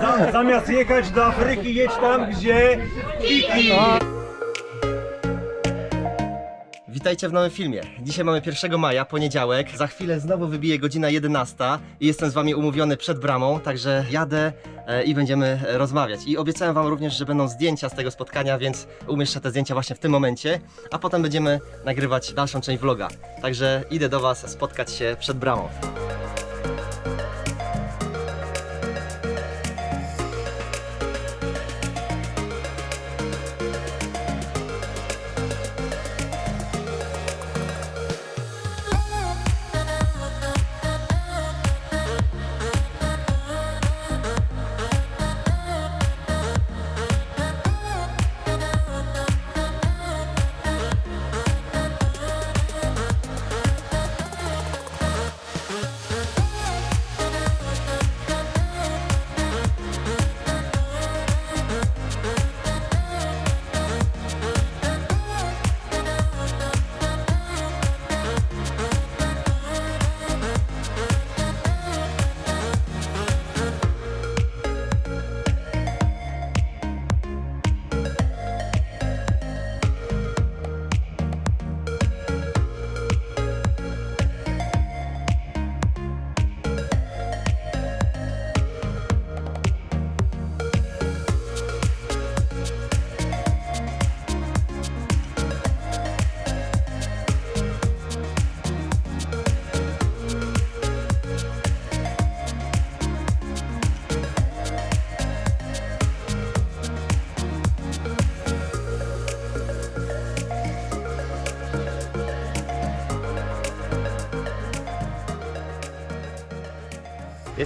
Za, zamiast jechać do Afryki, jedź tam, gdzie Kiki. Witajcie w nowym filmie. Dzisiaj mamy 1 maja, poniedziałek. Za chwilę znowu wybije godzina 11 i jestem z wami umówiony przed bramą, także jadę e, i będziemy rozmawiać. I obiecałem wam również, że będą zdjęcia z tego spotkania, więc umieszczę te zdjęcia właśnie w tym momencie, a potem będziemy nagrywać dalszą część vloga. Także idę do was spotkać się przed bramą.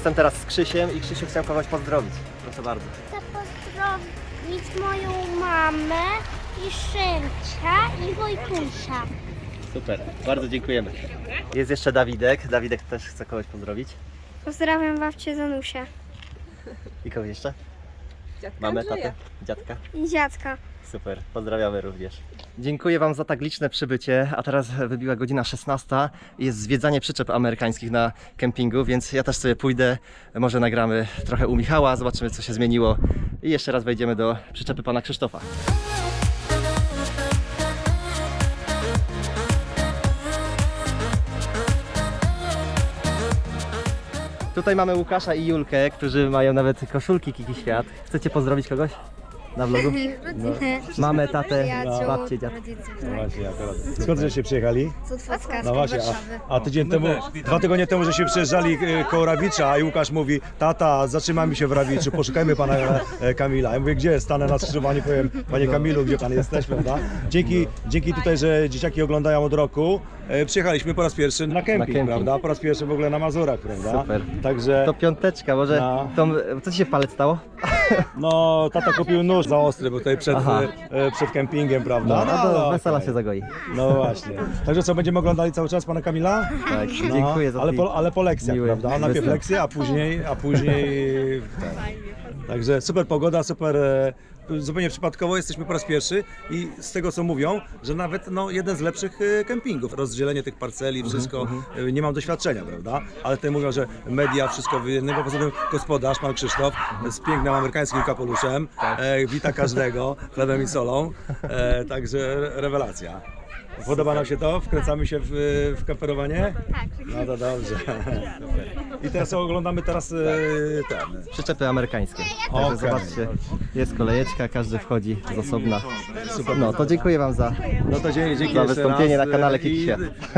Jestem teraz z Krzysiem i Krzysiu chciałem kogoś pozdrowić. Proszę bardzo. Chcę pozdrowić moją mamę i Szymcia i Wojtusia. Super, bardzo dziękujemy. Jest jeszcze Dawidek. Dawidek też chce kogoś pozdrowić. Pozdrawiam babcię Zanusię I kogoś jeszcze? Mamy tatę? Dziadka? i dziadka. Super, pozdrawiamy również. Dziękuję Wam za tak liczne przybycie, a teraz wybiła godzina 16 i jest zwiedzanie przyczep amerykańskich na kempingu, więc ja też sobie pójdę, może nagramy trochę u Michała, zobaczymy co się zmieniło i jeszcze raz wejdziemy do przyczepy Pana Krzysztofa. Tutaj mamy Łukasza i Julkę, którzy mają nawet koszulki Kiki Świat. Chcecie pozdrowić kogoś na vlogu? No. Mamę, tatę, babcię, dziadka. No właśnie, akurat. Skąd żeście przyjechali? Z Otwocka, No właśnie, a, a tydzień temu, dwa tygodnie temu, żeście przyjeżdżali e, koło Rawicza, i Łukasz mówi, tata, zatrzymajmy się w Rawiczu, poszukajmy pana e, Kamila. Ja mówię, gdzie? Stanę na skrzyżowaniu, powiem, panie Kamilu, gdzie pan jesteś, prawda? Dzięki, dzięki tutaj, że dzieciaki oglądają od roku, e, przyjechaliśmy po raz pierwszy na kemping, kemping. prawda? Po raz pierwszy w ogóle na Mazurach, prawda? Super. Także, To piąteczka, może No. tą, co ci się w palec stało? no, tata kupił nóż za ostry, bo tutaj przed, Aha. e, przed kempingiem, prawda? No, okej. wesela się zagoi. No właśnie. Także co, będziemy oglądali cały czas pana Kamila? Tak, No, dziękuję za ale po, ale po lekcjach, miły prawda? Najpierw występ. lekcje, a później, a później ten. Także super pogoda, super. e, Zupełnie przypadkowo jesteśmy po raz pierwszy i z tego co mówią, że nawet no, jeden z lepszych e, kempingów. Rozdzielenie tych parceli, Mhm, wszystko. e, Nie mam doświadczenia, prawda? Ale tutaj mówią, że media, wszystko w jednym. Poza tym gospodarz, pan Krzysztof, z pięknym amerykańskim kapeluszem, e, wita każdego chlebem i solą. E, także rewelacja. Podoba nam się to? Wkręcamy się w, w kamperowanie? Tak. No to dobrze. I teraz oglądamy teraz e, ten. Przyczepy amerykańskie. Także Okej. zobaczcie, jest kolejeczka, każdy wchodzi z osobna. Super. No to dziękuję Wam za. No to dzięki, dzięki Za jeszcze wystąpienie raz. na kanale E, Kiki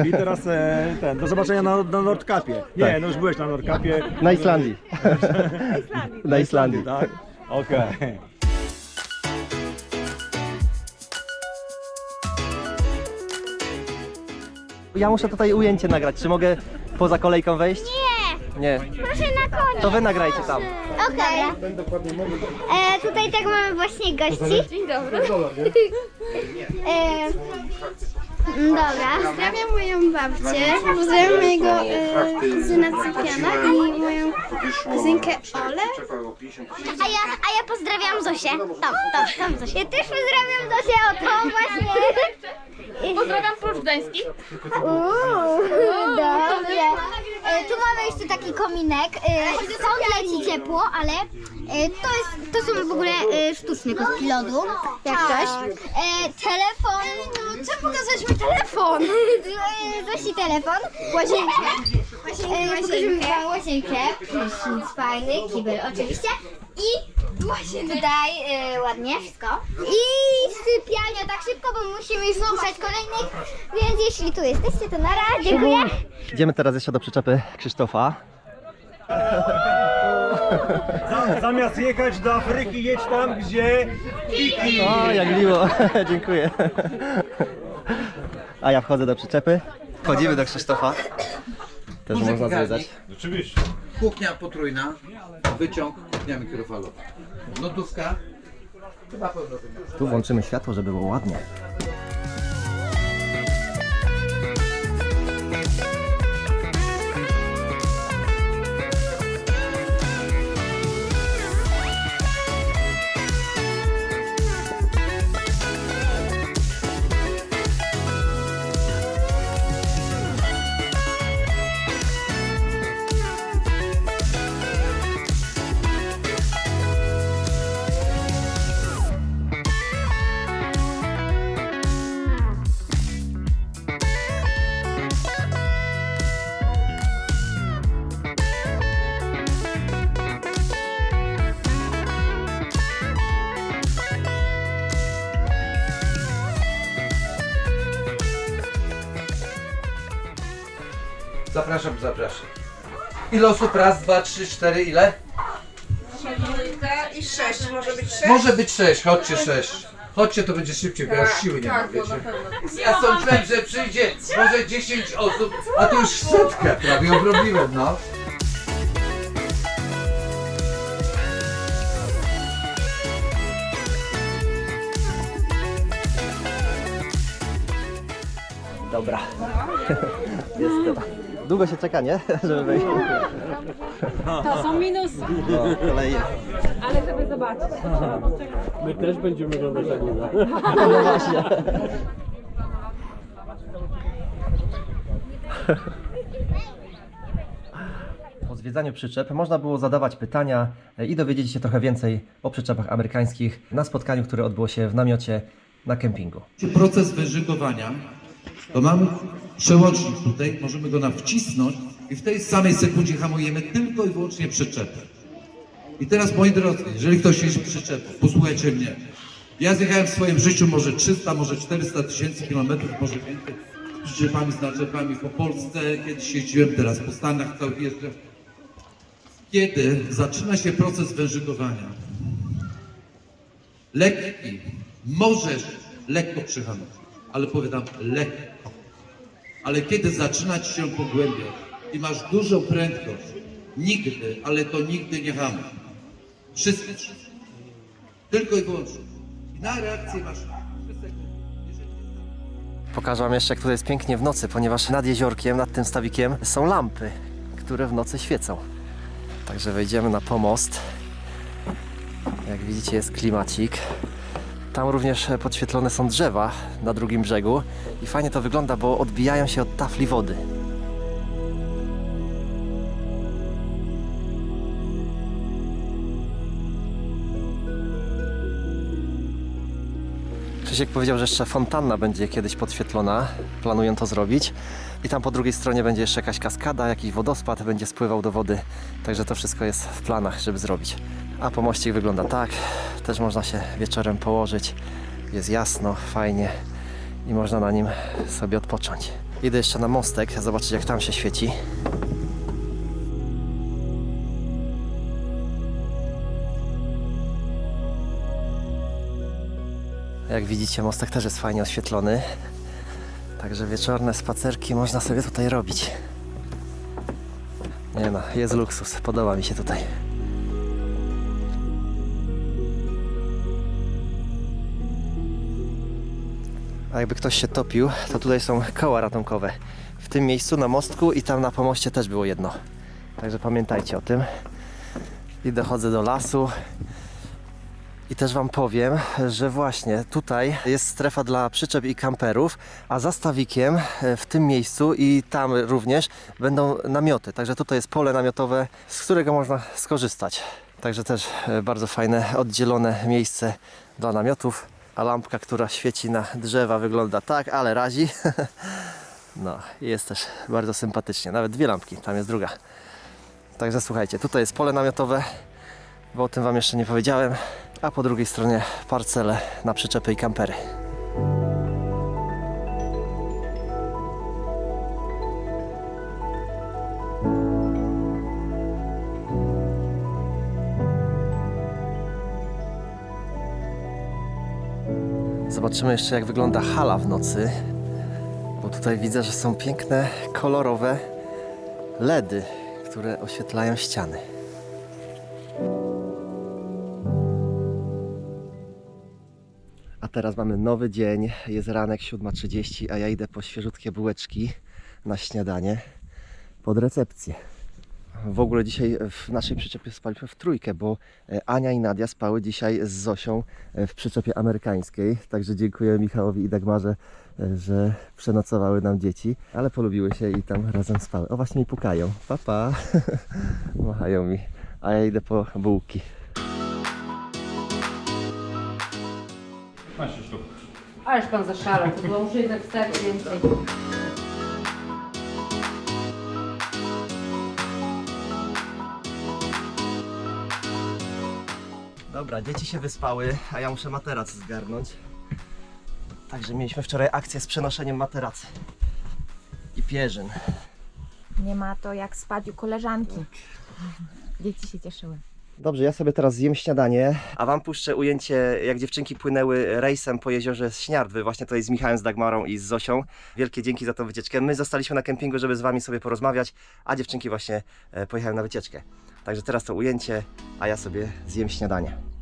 I. I teraz e, ten, do zobaczenia na, na Nordkapie. Nie, Tak. no już byłeś na Nordkapie. Na Islandii. Na Islandii. Tak? Okej. Ja muszę tutaj ujęcie nagrać. Czy mogę poza kolejką wejść? Nie, Nie. proszę na koniec. To Wy nagrajcie tam. Okej. E, tutaj tak mamy właśnie gości. Dzień dobry. E, dobra. Pozdrawiam moją babcię, pozdrawiam mojego e, kuzyna Cypriana i moją kuzynkę Olę. A ja, a ja pozdrawiam Zosię. Tam, tam, tam Zosię. Ja też pozdrawiam Zosię, o to właśnie. Pozdrawiam Pruszcz Gdański. Uuu, dobrze. E, tu mamy jeszcze taki kominek. E, stąd leci ciepło, ale e, to, jest, to są w ogóle e, sztuczne kostki lodu, jak coś. E, telefon, no co pokazać mi telefon? E, Zosi telefon. E, pokażemy wam łazienkę. Prysznic fajny, kibel oczywiście. I tutaj e, ładnie wszystko. I sypialnia tak szybko, bo musimy już kolejnych. Więc jeśli tu jesteście, to nara. Dziękuję. Idziemy teraz jeszcze do przyczepy Krzysztofa. Zamiast jechać do Afryki, jedź tam, gdzie piki. O, jak miło, dziękuję. A ja wchodzę do przyczepy. Wchodzimy do Krzysztofa. Też można zwiedzać. Kuchnia potrójna, wyciąg, kuchnia mikrofalowa. Lodówka, chyba pełnowymiarowa. Tu włączymy światło, żeby było ładnie. Zapraszam, zapraszam. Ile osób? Raz, dwa, trzy, cztery, ile? Dwójka i sześć, może być sześć? Może być sześć, chodźcie sześć. Chodźcie, to będzie szybciej, bo ja już siły nie mam, tak, bo wiecie. na pewno. Ja sądziłem, że przyjdzie może 10 osób, a to już setkę prawie obrobiłem, no. Dobra. Jestem. Długo się czeka, nie? Żeby wejść. To są minusy, No, kolej. ale żeby zobaczyć. My też będziemy oglądać anime. No właśnie. Po zwiedzaniu przyczep można było zadawać pytania i dowiedzieć się trochę więcej o przyczepach amerykańskich na spotkaniu, które odbyło się w namiocie na kempingu. proces wyżygowania, to mamy przełącznik tutaj, możemy go nam wcisnąć i w tej samej sekundzie hamujemy tylko i wyłącznie przyczepę. I teraz moi drodzy, jeżeli ktoś jeździ przyczepą, posłuchajcie mnie. Ja zjechałem w swoim życiu może 300, może 400 tysięcy kilometrów, może więcej z przyczepami, z po Polsce, kiedyś jeździłem, teraz po Stanach cały jeżdżę. Kiedy zaczyna się proces wężygowania, lekki, możesz lekko przyhamować, ale powiadam lekko. Ale kiedy zaczyna ci się pogłębiać i masz dużą prędkość, nigdy, ale to nigdy nie hamuj. Wszystko. Tylko i wyłącznie. Na reakcję masz 3 sekundy. Pokażę Wam jeszcze, jak tutaj jest pięknie w nocy, ponieważ nad jeziorkiem, nad tym stawikiem są lampy, które w nocy świecą. Także wejdziemy na pomost. Jak widzicie jest klimacik. Tam również podświetlone są drzewa na drugim brzegu i fajnie to wygląda, bo odbijają się od tafli wody. Krzysiek powiedział, że jeszcze fontanna będzie kiedyś podświetlona. Planują to zrobić. I tam po drugiej stronie będzie jeszcze jakaś kaskada, jakiś wodospad będzie spływał do wody. Także to wszystko jest w planach, żeby zrobić. A pomościk wygląda tak. Też można się wieczorem położyć. Jest jasno, fajnie i można na nim sobie odpocząć. Idę jeszcze na mostek, zobaczyć jak tam się świeci. Jak widzicie, mostek też jest fajnie oświetlony. Także wieczorne spacerki można sobie tutaj robić. Nie no, jest luksus. Podoba mi się tutaj. A jakby ktoś się topił, to tutaj są koła ratunkowe. W tym miejscu na mostku i tam na pomoście też było jedno. Także pamiętajcie o tym. I dochodzę do lasu. I też Wam powiem, że właśnie tutaj jest strefa dla przyczep i kamperów, a za stawikiem e, w tym miejscu i tam również będą namioty. Także tutaj jest pole namiotowe, z którego można skorzystać. Także też e, bardzo fajne, oddzielone miejsce dla namiotów. A lampka, która świeci na drzewa wygląda tak, ale razi. No, jest też bardzo sympatycznie. Nawet dwie lampki, tam jest druga. Także słuchajcie, tutaj jest pole namiotowe, bo o tym Wam jeszcze nie powiedziałem, a po drugiej stronie parcele na przyczepy i kampery. Zobaczymy jeszcze jak wygląda hala w nocy, bo tutaj widzę, że są piękne, kolorowe LEDy, które oświetlają ściany. A teraz mamy nowy dzień, jest ranek 7.30, a ja idę po świeżutkie bułeczki na śniadanie pod recepcję. W ogóle dzisiaj w naszej przyczepie spaliśmy w trójkę, bo e, Ania i Nadia spały dzisiaj z Zosią e, w przyczepie amerykańskiej. Także dziękuję Michałowi i Dagmarze, e, że przenocowały nam dzieci, ale polubiły się i tam razem spały. O właśnie mi pukają. Papa. Machają mi. A ja idę po bułki. Ależ pan zaszalał, to było jednak wstać więcej. Dobra, dzieci się wyspały, a ja muszę materac zgarnąć. Także mieliśmy wczoraj akcję z przenoszeniem materacy i pierzyn. Nie ma to jak spać u koleżanki. Dzieci się cieszyły. Dobrze, ja sobie teraz zjem śniadanie, a wam puszczę ujęcie, jak dziewczynki płynęły rejsem po jeziorze Śniardwy, właśnie tutaj z Michałem, z Dagmarą i z Zosią. Wielkie dzięki za tą wycieczkę. My zostaliśmy na kempingu, żeby z wami sobie porozmawiać, a dziewczynki właśnie e, pojechały na wycieczkę. Także teraz to ujęcie, a ja sobie zjem śniadanie.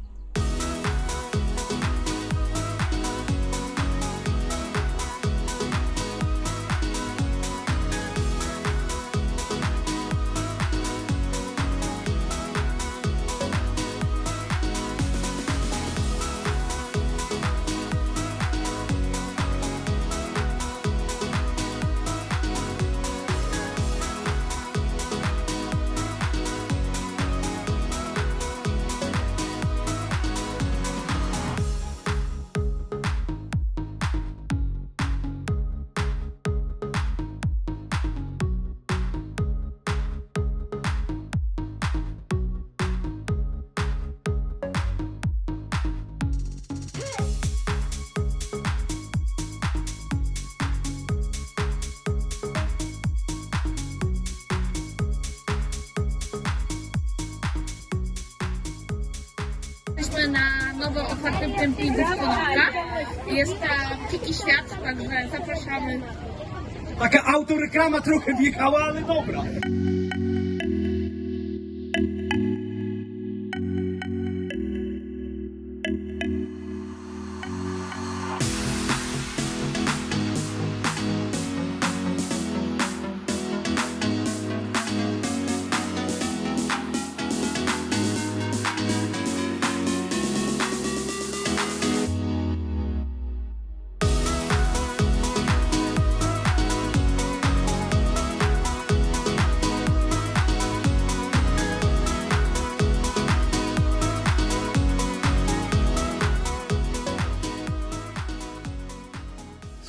8.50 ponadka. Jest tam Kiki Świat, także zapraszamy. Taka autoreklama trochę wjechała, ale dobra.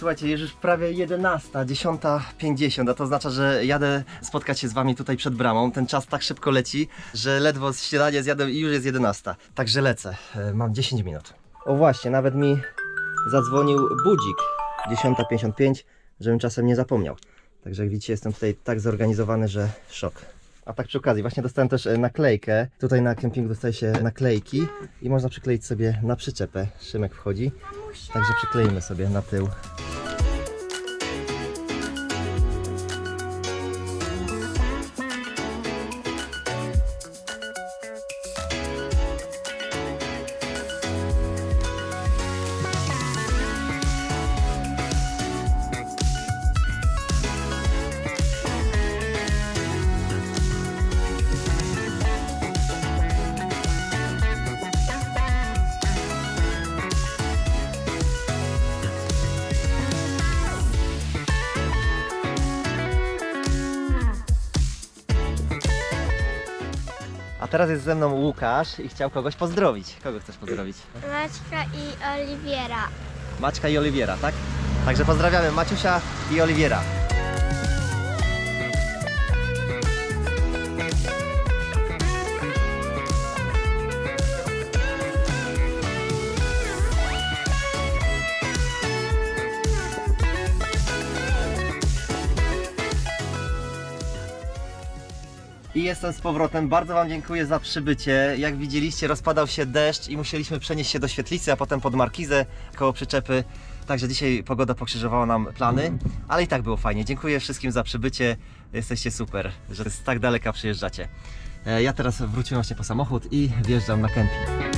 Słuchajcie, jest już prawie 11, 10.50, a to oznacza, że jadę spotkać się z wami tutaj przed bramą. Ten czas tak szybko leci, że ledwo z śniadania zjadę i już jest 11. Także lecę, E, mam 10 minut. O właśnie, nawet mi zadzwonił budzik 10.55, żebym czasem nie zapomniał. Także jak widzicie, jestem tutaj tak zorganizowany, że szok. A tak przy okazji, właśnie dostałem też e, naklejkę. Tutaj na kempingu dostaje się naklejki i można przykleić sobie na przyczepę. Szymek wchodzi. Także przykleimy sobie na tył. A teraz jest ze mną Łukasz i chciał kogoś pozdrowić. Kogo chcesz pozdrowić? Maćka i Oliwiera. Maćka i Oliwiera, tak? Także pozdrawiamy Maciusia i Oliwiera. Jestem z powrotem. Bardzo Wam dziękuję za przybycie. Jak widzieliście, rozpadał się deszcz i musieliśmy przenieść się do świetlicy, a potem pod markizę koło przyczepy. Także dzisiaj pogoda pokrzyżowała nam plany, ale i tak było fajnie. Dziękuję wszystkim za przybycie. Jesteście super, że z tak daleka przyjeżdżacie. E, Ja teraz wróciłem właśnie po samochód i wjeżdżam na kemping.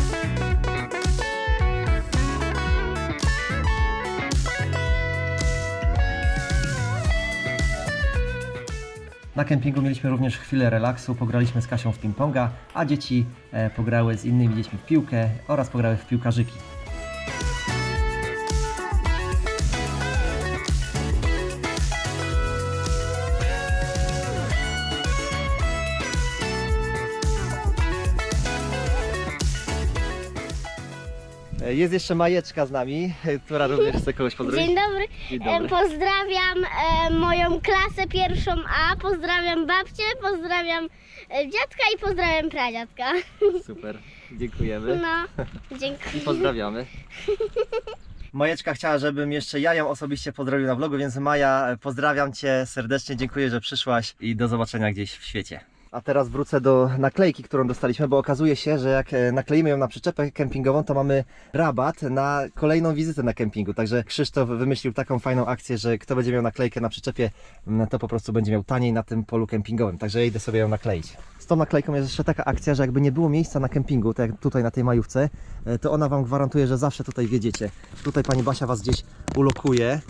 Na kempingu mieliśmy również chwilę relaksu, pograliśmy z Kasią w ping-ponga, a dzieci e, pograły z innymi dziećmi w piłkę oraz pograły w piłkarzyki. Jest jeszcze Majeczka z nami, e, która również chce kogoś pozdrowić. Dzień dobry. Dzień E, dobry. Pozdrawiam e, moją klasę pierwszą A, pozdrawiam babcię, pozdrawiam e, dziadka i pozdrawiam pradziadka. Super, dziękujemy. No, dziękuję. Pozdrawiamy. Majeczka chciała, żebym jeszcze ja ją osobiście pozdrowił na vlogu, więc Maja, e, pozdrawiam Cię serdecznie, dziękuję, że przyszłaś i do zobaczenia gdzieś w świecie. A teraz wrócę do naklejki, którą dostaliśmy, bo okazuje się, że jak e, nakleimy ją na przyczepę kempingową, to mamy rabat na kolejną wizytę na kempingu. Także Krzysztof wymyślił taką fajną akcję, że kto będzie miał naklejkę na przyczepie, m, to po prostu będzie miał taniej na tym polu kempingowym. Także idę sobie ją nakleić. Z tą naklejką jest jeszcze taka akcja, że jakby nie było miejsca na kempingu, tak jak tutaj na tej majówce, e, to ona Wam gwarantuje, że zawsze tutaj wiedziecie. Tutaj Pani Basia Was gdzieś ulokuje,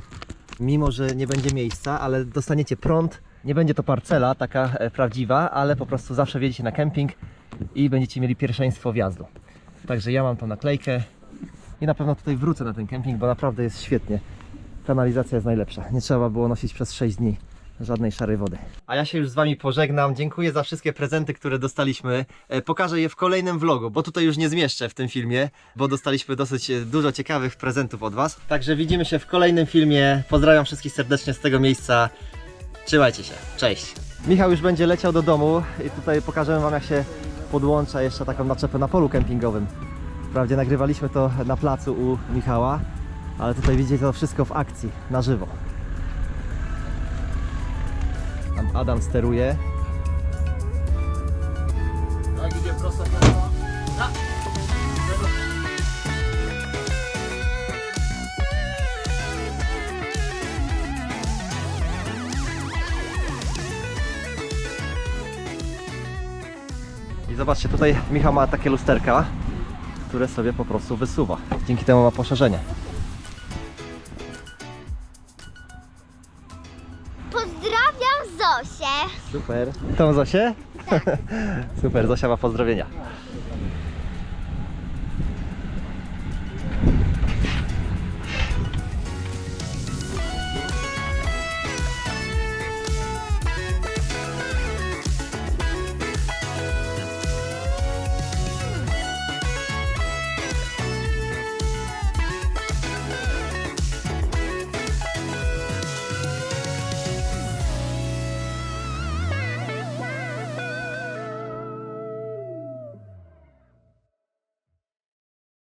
mimo że nie będzie miejsca, ale dostaniecie prąd. Nie będzie to parcela taka e, prawdziwa, ale po prostu zawsze wjedziecie na kemping i będziecie mieli pierwszeństwo wjazdu. Także ja mam tą naklejkę i na pewno tutaj wrócę na ten kemping, bo naprawdę jest świetnie. Kanalizacja jest najlepsza. Nie trzeba było nosić przez 6 dni żadnej szarej wody. A ja się już z Wami pożegnam. Dziękuję za wszystkie prezenty, które dostaliśmy. E, Pokażę je w kolejnym vlogu, bo tutaj już nie zmieszczę w tym filmie, bo dostaliśmy dosyć e, dużo ciekawych prezentów od Was. Także widzimy się w kolejnym filmie. Pozdrawiam wszystkich serdecznie z tego miejsca. Trzymajcie się. Cześć. Michał już będzie leciał do domu i tutaj pokażemy Wam jak się podłącza jeszcze taką naczepę na polu kempingowym. Wprawdzie nagrywaliśmy to na placu u Michała, ale tutaj widzicie to wszystko w akcji, na żywo. Tam Adam steruje. Zobaczcie, tutaj Michał ma takie lusterka, które sobie po prostu wysuwa. Dzięki temu ma poszerzenie. Pozdrawiam Zosię. Super. Tą Zosię? Super, Zosia ma pozdrowienia.